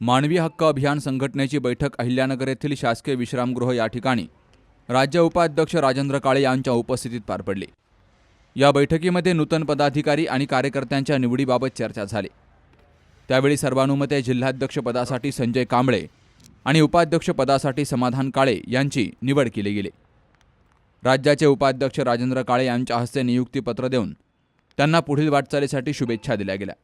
मानवी हक्क अभियान संघटनेची बैठक अहिल्यानगर येथील शासकीय विश्रामगृह या ठिकाणी. राज्य उपाध्यक्ष राजेंद्र काळे यांच्या उपस्थितीत पार पडली. या बैठकीमध्ये नूतन पदाधिकारी आणि कार्यकर्त्यांच्या निवडीबाबत चर्चा झाली. त्यावेळी सर्वानुमते जिल्हाध्यक्षपदासाठी संजय कांबळे आणि उपाध्यक्षपदासाठी समाधान काळे यांची निवड केली गेली. राज्याचे उपाध्यक्ष राजेंद्र काळे यांच्या हस्ते नियुक्तीपत्र देऊन त्यांना पुढील वाटचालीसाठी शुभेच्छा दिल्या गेल्या.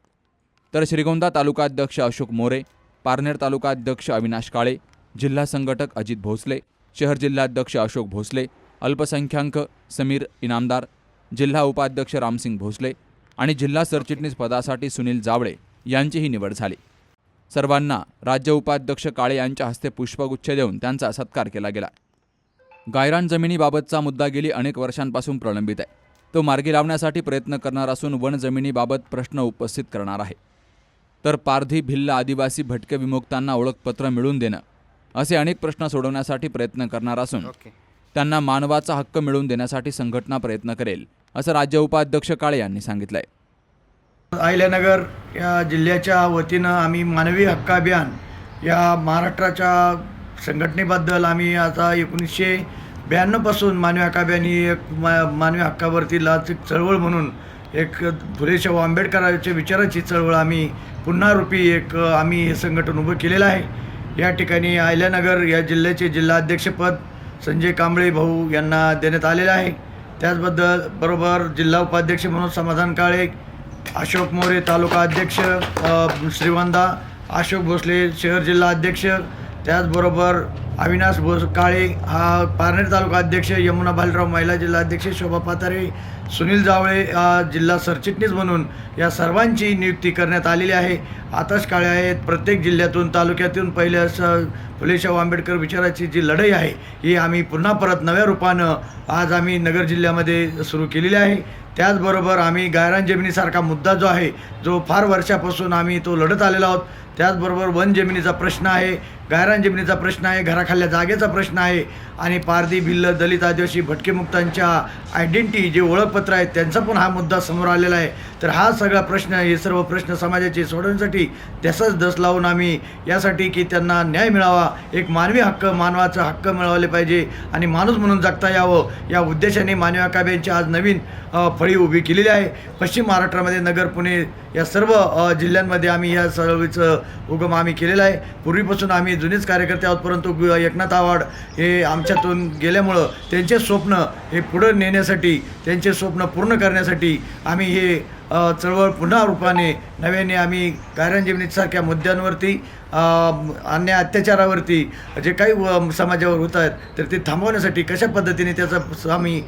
तर श्रीगोंदा तालुकाध्यक्ष अशोक मोरे पारनेर तालुका अध्यक्ष अविनाश काळे जिल्हा संघटक अजित भोसले शहर जिल्हाध्यक्ष अशोक भोसले अल्पसंख्याक समीर इनामदार जिल्हा उपाध्यक्ष रामसिंग भोसले आणि जिल्हा सरचिटणीस पदासाठी सुनील जावळे यांचीही निवड झाली. सर्वांना राज्य उपाध्यक्ष काळे यांच्या हस्ते पुष्पगुच्छ देऊन त्यांचा सत्कार केला गेला. गायरान जमिनीबाबतचा मुद्दा गेली अनेक वर्षांपासून प्रलंबित आहे. तो मार्गी लावण्यासाठी प्रयत्न करणार असून वन जमिनीबाबत प्रश्न उपस्थित करणार आहे. तर पारधी भिल्ल आदिवासी भटके विमुक्तांना ओळखपत्र मिळवून देणं असे अनेक प्रश्न सोडवण्यासाठी प्रयत्न करणार असून त्यांना मानवाचा हक्क मिळवून देण्यासाठी संघटना प्रयत्न करेल असं राज्य उपाध्यक्ष काळे यांनी सांगितलंय. अहिल्यानगर या जिल्ह्याच्या वतीनं आम्ही मानवी हक्क अभियान या महाराष्ट्राच्या संघटनेबद्दल आम्ही आता एकोणीसशे ब्याण्णवपासून मानवी हक्क अभियान ही एक मा मानवी हक्कावरती लाच चळवळ म्हणून एक फुले आंबेडकरांच्या विचाराची चळवळ आम्ही पुन्हा रूपी एक आम्ही हे संघटन उभं केलेलं आहे. या ठिकाणी आयल्यानगर या जिल्ह्याचे जिल्हाध्यक्षपद संजय कांबळे भाऊ यांना देण्यात आलेलं आहे. त्याचबद्दल बरोबर जिल्हा उपाध्यक्ष म्हणून समाधान काळे अशोक मोरे तालुका अध्यक्ष श्रीवंदा अशोक भोसले शहर जिल्हा अध्यक्ष त्याचबरोबर अविनाश भोस काळे हा पारनेर तालुका अध्यक्ष यमुना बालराव महिला जिल्हा अध्यक्ष शोभा पातारे सुनील जावळे जिल्हा सरचिटणीस म्हणून या सर्वांची नियुक्ती करण्यात आलेली आहे. आताच काळे आहेत प्रत्येक जिल्ह्यातून तालुक्यातून पहिल्या स फुलेशाहू आंबेडकर विचाराची जी लढाई आहे ही आम्ही पुन्हा परत नव्या रूपानं आज आम्ही नगर जिल्ह्यामध्ये सुरू केलेली आहे. त्याचबरोबर आम्ही गायरान जमिनीसारखा मुद्दा जो आहे जो फार वर्षापासून आम्ही तो लढत आलेलो आहोत त्याचबरोबर वन जमिनीचा प्रश्न आहे गायरान जमिनीचा प्रश्न आहे घराखाल्या जागेचा प्रश्न आहे आणि पारधी भिल्ल दलित आदिवासी भटकेमुक्तांच्या आयडेंटिटी जे ओळखपत्र आहेत त्यांचा पण हा मुद्दा समोर आलेला आहे. तर हा सगळा प्रश्न हे सर्व प्रश्न समाजाचे सोडवण्यासाठी त्याचाच दस लावून आम्ही यासाठी की त्यांना न्याय मिळावा एक मानवी हक्क मानवाचा हक्क मिळवले पाहिजे आणि माणूस म्हणून जगता यावं या उद्देशाने मानवी हक्काब्यांची आज नवीन फळी उभी केलेली आहे. पश्चिम महाराष्ट्रामध्ये नगर पुणे या सर्व जिल्ह्यांमध्ये आम्ही या चळवळीचं उगम आम्ही केलेला आहे. पूर्वीपासून आम्ही जुनेच कार्यकर्ते आहोत परंतु एकनाथ आव्हाड हे आमच्यातून गेल्यामुळं त्यांचे स्वप्न हे पुढं नेण्यासाठी त्यांचे स्वप्न पूर्ण करण्यासाठी आम्ही हे चळवळ पुन्हा रूपाने नव्याने आम्ही गायरान मुद्द्यांवरती अन्याय अत्याचारावरती जे काही व- समाजावर होत आहेत तर ते थांबवण्यासाठी कशा पद्धतीने त्याचं आम्ही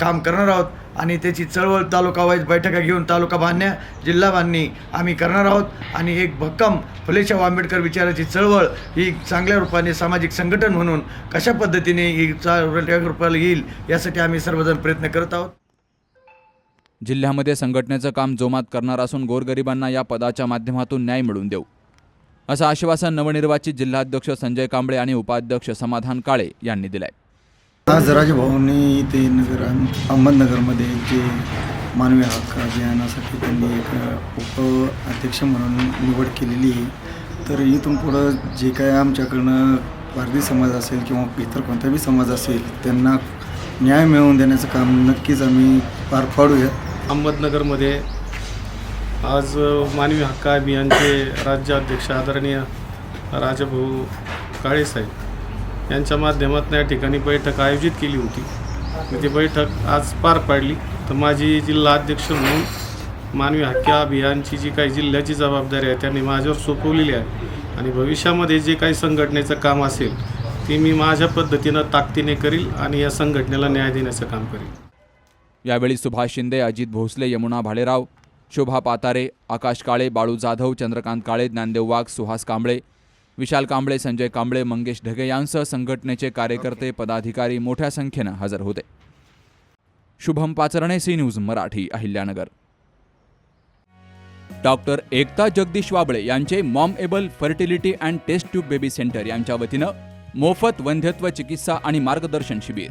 काम करणार आहोत आणि त्याची चळवळ तालुका वाईज बैठका घेऊन तालुका बांधण्या जिल्हा बांधणी आम्ही करणार आहोत. आणि एक भक्कम फुले आंबेडकर विचाराची चळवळ ही चांगल्या रूपाने सामाजिक संघटन म्हणून कशा पद्धतीने ही चा रूपाला येईल यासाठी आम्ही सर्वजण प्रयत्न करत आहोत. जिल्ह्यामध्ये संघटनेचं काम जोमात करणार असून गोरगरिबांना या पदाच्या माध्यमातून न्याय मिळवून देऊ. असं आश्वासन नवनिर्वाचित जिल्हाध्यक्ष संजय कांबळे आणि उपाध्यक्ष समाधान काळे यांनी दिलंय. आज राजभाऊंनी इथे नगर अहमदनगरमध्ये जे मानवी हक्क अभियानासाठी त्यांनी एक उप अध्यक्ष म्हणून निवड केलेली आहे. तर इथून पुढं जे काय आमच्याकडनं भारतीय समाज असेल किंवा इतर कोणताही समाज असेल त्यांना न्याय मिळवून देण्याचं काम नक्कीच आम्ही पार पाडूया. अहमदनगरमध्ये. आज मानवी हक्क अभियानचे राज्याध्यक्ष आदरणीय राजाभाऊ काळेसाहेब यांच्या माध्यमातून या ठिकाणी बैठक आयोजित केली होती. मी ती बैठक आज पार पाडली. तर माझी जिल्हा अध्यक्ष म्हणून मानवी हक्क अभियानची जी काही जिल्ह्याची जबाबदारी आहे त्यांनी माझ्यावर सोपवलेली आहे. आणि भविष्यामध्ये जे काही संघटनेचं काम असेल ती मी माझ्या पद्धतीनं ताकदीने करील आणि या संघटनेला न्याय देण्याचं काम करेल. यावेळी सुभाष शिंदे अजित भोसले यमुना भालेराव शोभा पातारे आकाश काळे बाळू जाधव चंद्रकांत काळे ज्ञानदेव वाघ सुहास कांबळे विशाल कांबळे संजय कांबळे मंगेश ढगे यांसह संघटनेचे कार्यकर्ते पदाधिकारी मोठ्या संख्येनं हजर होते. Shubham Pacharne C news Marathi Ahilyanagar. Doctor Ekta Jagdish Wable यांचे mom able fertility and test tube baby centre यांच्या वतीनं मोफत वंध्यत्व चिकित्सा आणि मार्गदर्शन शिबिर.